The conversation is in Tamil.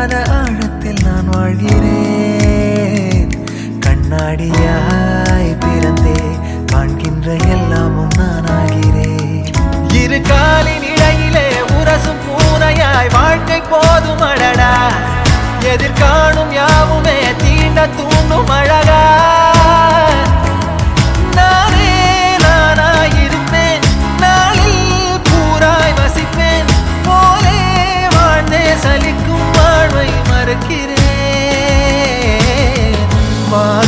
தெரியாத ஆழத்தில் நான் வாழ்கிறேன். கண்ணாடியாய் பிறந்தே காண்கின்ற எல்லாமும் நான் ஆகிறேன் இரு காலின் இடையிலே உரசும் பூனையாய் வாழ்க்கை போதும் அழடா எதிர்காணும் யாவுமே தீண்ட தூண்டும் அழகா. alma